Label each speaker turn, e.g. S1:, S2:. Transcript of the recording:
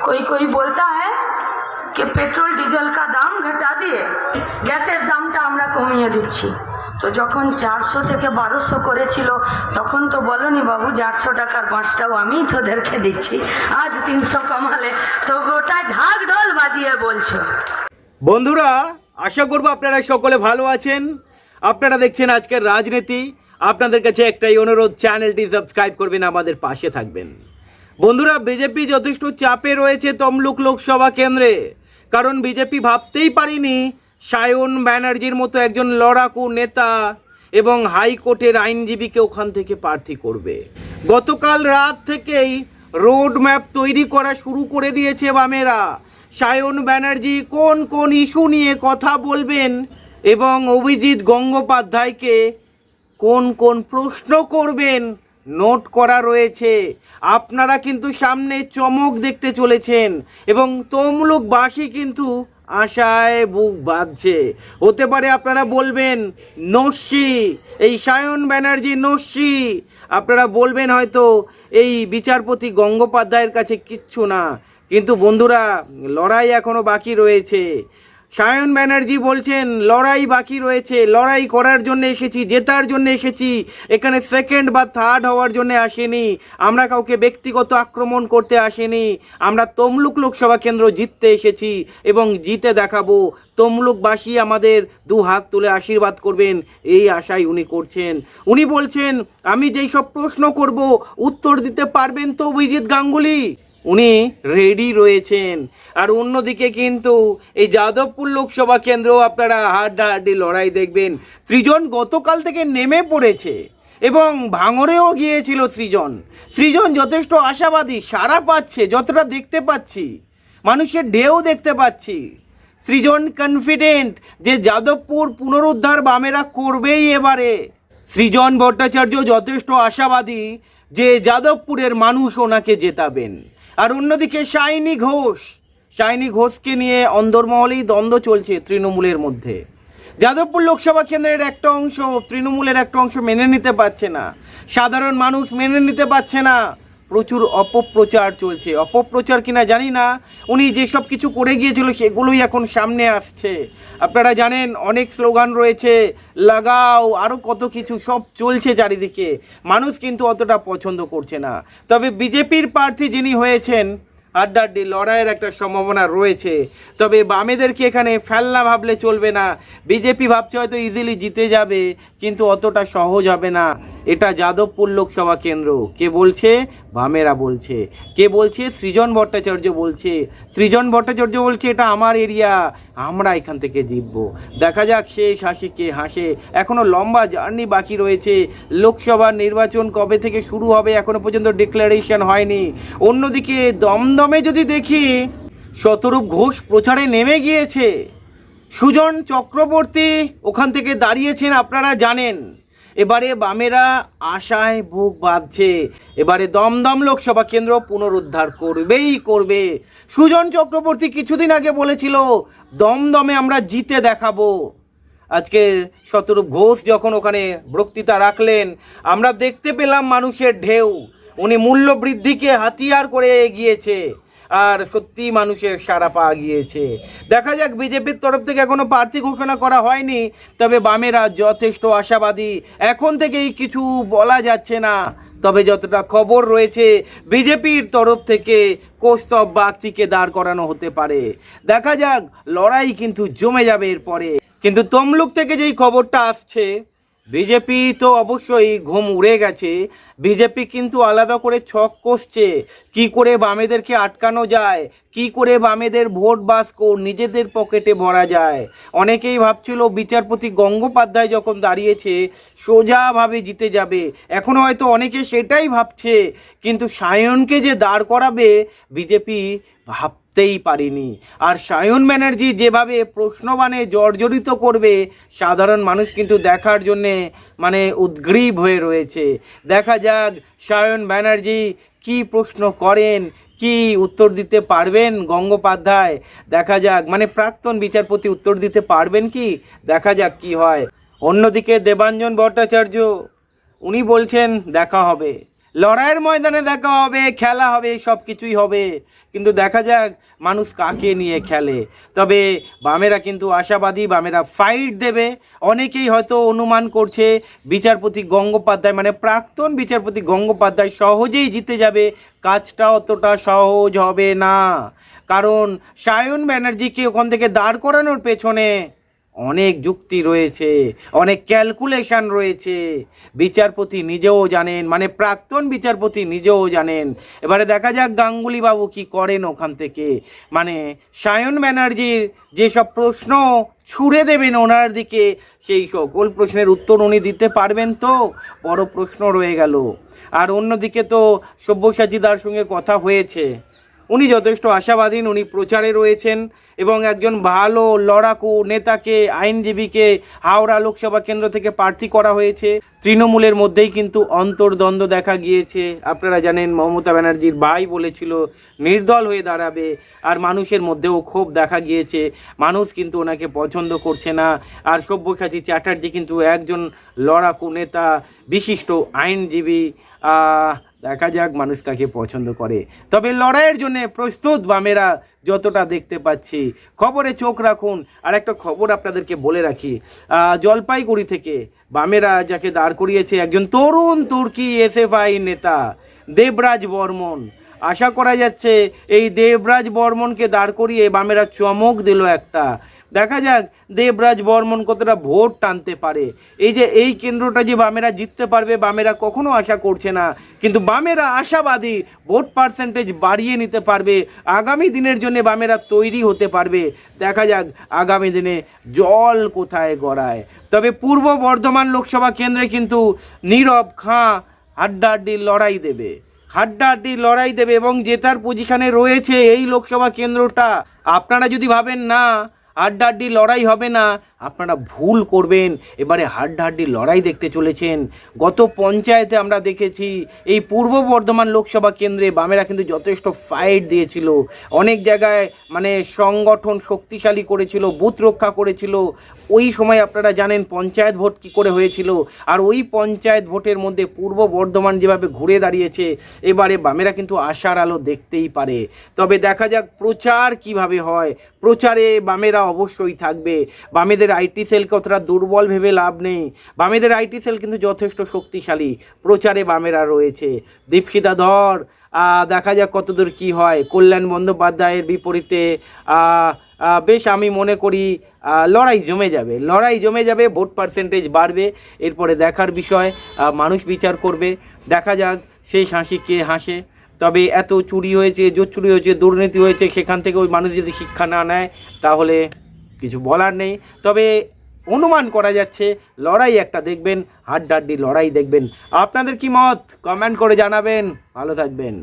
S1: कोई कोई बोलता है कि पेट्रोल ডিজেল का দাম ঘটা দিয়ে গ্যাসের দামটা আমরা কমিয়ে দিচ্ছি তো যখন চারশো থেকে বারোশো করেছিল তখন তো বলনি বাবু চারশো টাকার পাঁচটাও আমি তোদেরকে দিচ্ছি আজ তিনশো কমালে তো গোটা ঢাক ঢোল বাজিয়ে বলছো
S2: বন্ধুরা, আশা করব আপনারা সকলে ভালো আছেন। আপনারা দেখছেন আজকের রাজনীতি। আপনাদের কাছে একটাই অনুরোধ, চ্যানেলটি সাবস্ক্রাইব করবেন, আমাদের পাশে থাকবেন। বন্ধুরা, বিজেপি যথেষ্ট চাপে রয়েছে তমলুক লোকসভা কেন্দ্রে। কারণ বিজেপি ভাবতেই পারিনি, সায়ন ব্যানার্জির মতো একজন লড়াকু নেতা এবং হাইকোর্টের আইনজীবীকে ওখান থেকে প্রার্থী করবে। গতকাল রাত থেকেই রোড ম্যাপ তৈরি করা শুরু করে দিয়েছে বামেরা। সায়ন ব্যানার্জি কোন কোন ইস্যু নিয়ে কথা বলবেন এবং অভিজিৎ গঙ্গোপাধ্যায়কে কোন কোন প্রশ্ন করবেন নোট করা রয়েছে। আপনারা কিন্তু সামনে চমক দেখতে চলেছেন এবং তমলুকবাসী কিন্তু আশায় বুক বাঁধছে। হতে পারে আপনারা বলবেন, নস্যি, এই সায়ন ব্যানার্জি নস্যি। আপনারা বলবেন হয়তো, এই বিচারপতি গঙ্গোপাধ্যায়ের কাছে কিচ্ছু না। কিন্তু বন্ধুরা, লড়াই এখনও বাকি রয়েছে। সায়ন ব্যানার্জি বলছেন, লড়াই বাকি রয়েছে। লড়াই করার জন্য এসেছি, জেতার জন্য এসেছি। এখানে সেকেন্ড বা থার্ড হওয়ার জন্য আসেনি। আমরা কাউকে ব্যক্তিগত আক্রমণ করতে আসেনি। আমরা তমলুক লোকসভা কেন্দ্র জিততে এসেছি এবং জিতে দেখাবো। তমলুকবাসী আমাদের দু হাত তুলে আশীর্বাদ করবেন, এই আশাই উনি করছেন। উনি বলছেন, আমি যেই সব প্রশ্ন করব, উত্তর দিতে পারবেন তো অভিজিৎ গাঙ্গুলি? উনি রেডি রয়েছেন। আর অন্যদিকে কিন্তু এই যাদবপুর লোকসভা কেন্দ্র আপনারা হাড্ডাহাড্ডি লড়াই দেখবেন। সৃজন গতকাল থেকে নেমে পড়েছে এবং ভাঙরেও গিয়েছিল সৃজন। সৃজন যথেষ্ট আশাবাদী সারা পাচ্ছে, যতটা দেখতে পাচ্ছি। মানুষের ঢেউ দেখতে পাচ্ছি। সৃজন কনফিডেন্ট যে যাদবপুর পুনরুদ্ধার বামেরা করবেই এবারে। সৃজন ভট্টাচার্য যথেষ্ট আশাবাদী যে যাদবপুরের মানুষ ওনাকে জেতাবেন। আর অন্যদিকে শাইনি ঘোষ। শাইনি ঘোষকে নিয়ে অন্দরমহলেই দ্বন্দ্ব চলছে তৃণমূলের মধ্যে। যাদবপুর লোকসভা কেন্দ্রের একটা অংশ তৃণমূলের একটা অংশ মেনে নিতে পারছে না। সাধারণ মানুষ মেনে নিতে পারছে না। প্রচুর অপপ্রচার চলছে। অপপ্রচার কিনা জানি না। উনি যেসব কিছু করে গিয়েছিল, সেগুলোই এখন সামনে আসছে। আপনারা জানেন, অনেক স্লোগান রয়েছে, লাগাও আরও কত কিছু সব চলছে চারিদিকে। মানুষ কিন্তু অতটা পছন্দ করছে না। তবে বিজেপির প্রার্থী যিনি হয়েছেন আড্ডাড্ডি লড়াইয়ের একটা সম্ভাবনা রয়েছে। তবে বামেদেরকে এখানে ফেলনা ভাবলে চলবে না? বিজেপি ভাবছে হয়তো ইজিলি জিতে যাবে, কিন্তু অতটা সহজ হবে না। এটা যাদবপুর লোকসভা কেন্দ্র। কে বলছে? বামেরা বলছে। কে বলছে? সৃজন ভট্টাচার্য বলছে। সৃজন ভট্টাচার্য বলছে, এটা আমার এরিয়া, আমরা এখান থেকে জিতবো। দেখা যাক শেষ হাসি কে হাসে। এখনও লম্বা জার্নি বাকি রয়েছে। লোকসভা নির্বাচন কবে থেকে শুরু হবে এখনও পর্যন্ত ডিক্লারেশন হয়নি। অন্যদিকে দমদমে যদি দেখি শতরূপ ঘোষ প্রচারে নেমে গিয়েছে। সুজন চক্রবর্তী ওখান থেকে দাঁড়িয়েছেন, আপনারা জানেন। এবারে বামেরা আশায় বুক বাঁধছে। এবারে দমদম লোকসভা কেন্দ্র পুনরুদ্ধার করবেই করবে। সুজন চক্রবর্তী কিছুদিন আগে বলেছিল, দমদমে আমরা জিতে দেখাবো। আজকের শতরূপ ঘোষ যখন ওখানে বক্তৃতা রাখলেন, আমরা দেখতে পেলাম মানুষের ঢেউ। উনি মূল্য বৃদ্ধিকে হাতিয়ার করে এগিয়েছে। আর সত্যি মানুষের সাড়া পাওয়া গিয়েছে। দেখা যাক, বিজেপির তরফ থেকে এখনও প্রার্থী ঘোষণা করা হয়নি, তবে বামেরা যথেষ্ট আশাবাদী। এখন থেকেই কিছু বলা যাচ্ছে না, তবে যতটা খবর রয়েছে, বিজেপির তরফ থেকে কৌস্তব বাগচিকে দাঁড় করানো হতে পারে। দেখা যাক, লড়াই কিন্তু জমে যাবে এরপরে। কিন্তু তমলুক থেকে যেই খবরটা আসছে বিজেপি তো অবশ্যই ঘুম উড়ে গেছে। বিজেপি কিন্তু আলাদা করে ছক কষছে। কি করে বামেদেরকে আটকানো যায়? কি করে বামেদের ভোট বাস্ক নিজেদের পকেটে ভরা যায়? অনেকেই ভাবছিল বিচারপতি গঙ্গোপাধ্যায় যখন দাঁড়িয়েছে সোজাভাবে জিতে যাবে। এখনও হয়তো অনেকে সেটাই ভাবছে। কিন্তু সায়নকে যে দাঁড় করাবে বিজেপি ভাবতেই পারিনি। আর সায়ন ব্যানার্জি যেভাবে প্রশ্নবাণে জর্জরিত করবে, সাধারণ মানুষ কিন্তু দেখার জন্যে মানে উদ্গ্রীব হয়ে রয়েছে। দেখা যাক সায়ন ব্যানার্জি কি প্রশ্ন করেন, কি উত্তর দিতে পারবেন গঙ্গোপাধ্যায়। দেখা যাক মানে প্রাক্তন বিচারপতি উত্তর দিতে পারবেন কি? দেখা যাক কি হয়। অন্যদিকে দেবাঞ্জন ভট্টাচার্য, উনি বলছেন, দেখা হবে। লড়াইয়ের ময়দানে দেখা হবে, খেলা হবে সব কিছুই হবে। কিন্তু দেখা যাক মানুষ কাকে নিয়ে খেলে। তবে বামেরা কিন্তু আশাবাদী, বামেরা ফাইট দেবে। অনেকেই হয়তো অনুমান করছে বিচারপতি গঙ্গোপাধ্যায় মানে প্রাক্তন বিচারপতি গঙ্গোপাধ্যায় সহজেই জিতে যাবে। কাজটা অতটা সহজ হবে না। কারণ সায়ন ব্যানার্জিকে ওখান থেকে দাঁড় করানোর পেছনে অনেক যুক্তি রয়েছে, অনেক ক্যালকুলেশন রয়েছে। বিচারপতি নিজেও জানেন মানে প্রাক্তন বিচারপতি নিজেও জানেন। এবারে দেখা যাক গাঙ্গুলি বাবু কি করেন ওখান থেকে। মানে সায়ন ব্যানার্জির যেসব প্রশ্ন ছুড়ে দেবেন ওনার দিকে, সেই সকল প্রশ্নের উত্তর উনি দিতে পারবেন তো? বড় প্রশ্ন রয়ে গেল। আর অন্যদিকে তো সব্যসাচী দার সঙ্গে কথা হয়েছে। উনি যথেষ্ট আশাবাদী উনি প্রচারে রয়েছেন এবং একজন ভালো লড়াকু নেতাকে, আইনজীবীকে হাওড়া লোকসভা কেন্দ্র থেকে প্রার্থী করা হয়েছে। তৃণমূলের মধ্যেই কিন্তু অন্তর্দ্বন্দ্ব দেখা গিয়েছে। আপনারা জানেন, মমতা ব্যানার্জির ভাই বলেছিল, নির্দল হয়ে দাঁড়াবে। আর মানুষের মধ্যেও ক্ষোভ দেখা গিয়েছে। মানুষ কিন্তু ওনাকে পছন্দ করছে না। আর সব্যসাচী চ্যাটার্জি কিন্তু একজন লড়াকু নেতা, বিশিষ্ট আইনজীবী দেখা যাক মানুষ কাকে পছন্দ করে। তবে লড়াইয়ের জন্য প্রস্তুত বামেরা যতটা দেখতে পাচ্ছি। খবরে চোখ রাখুন। আর একটা খবর আপনাদেরকে বলে রাখি। জলপাইগুড়ি থেকে বামেরা যাকে দাঁড় করিয়েছে একজন তরুণ তুর্কি এসএফআই নেতা, দেবরাজ বর্মন। আশা করা যাচ্ছে এই দেবরাজ বর্মনকে দাঁড় করিয়ে বামেরা চমক দিল একটা। দেখা যাক দেবরাজ বর্মন কতটা ভোট টানতে পারে। এই যে এই কেন্দ্রটা যে বামেরা জিততে পারবে, বামেরা কখনো আশা করছে না। কিন্তু বামেরা আশাবাদী ভোট পার্সেন্টেজ বাড়িয়ে নিতে পারবে। আগামী দিনের জন্য বামেরা তৈরি হতে পারবে। দেখা যাক আগামী দিনে জল কোথায় গড়ায়। তবে পূর্ব বর্ধমান লোকসভা কেন্দ্রে কিন্তু নীরব খাঁ হাড্ডাহাড্ডির লড়াই দেবে। হাড্ডাহাড্ডি লড়াই দেবে এবং জেতার পজিশনে রয়েছে এই লোকসভা কেন্দ্রটা। আপনারা যদি ভাবেন না হাড্ডাহাড্ডি লড়াই হবে না। আপনারা ভুল করবেন। এবারে হাড্ডাহাড্ডি লড়াই দেখতে চলেছেন। গত পঞ্চায়েতে আমরা দেখেছি, এই পূর্ব বর্ধমান লোকসভা কেন্দ্রে বামেরা কিন্তু যথেষ্ট ফাইট দিয়েছিল। অনেক জায়গায় মানে সংগঠন শক্তিশালী করেছিল, বুথ রক্ষা করেছিল। ওই সময় আপনারা জানেন পঞ্চায়েত ভোট কী করে হয়েছিল। আর ওই পঞ্চায়েত ভোটের মধ্যে পূর্ব বর্ধমান যেভাবে ঘুরে দাঁড়িয়েছে, এবারে বামেরা কিন্তু আশার আলো দেখতেই পারে। তবে দেখা যাক প্রচার কীভাবে হয়। প্রচারে বামেরা অবশ্যই থাকবে। বামেদের আইটি সেল কতটা দুর্বল ভেবে লাভ নেই। বামেদের আইটি সেল কিন্তু যথেষ্ট শক্তিশালী। প্রচারে বামেরা রয়েছে। দীপশিতা ধর। দেখা যাক কতদূর কি হয়। কল্যাণ বন্দ্যোপাধ্যায়ের বিপরীতে বেশ আমি মনে করি লড়াই জমে যাবে। লড়াই জমে যাবে, ভোট পার্সেন্টেজ বাড়বে। এরপরে দেখার বিষয় মানুষ বিচার করবে। দেখা যাক সেই হাসি কে হাসে। তবে এত চুরি হয়েছে, জোর চুরি হয়েছে, দুর্নীতি হয়েছে, সেখান থেকে ওই মানুষ যদি শিক্ষা না নেয়, তাহলে কিছু বলার নেই। তবে অনুমান করা যাচ্ছে, লড়াই একটা দেখবেন, হাড্ডাহাড্ডি লড়াই দেখবেন। আপনাদের কি মত? কমেন্ট করে জানাবেন। ভালো থাকবেন।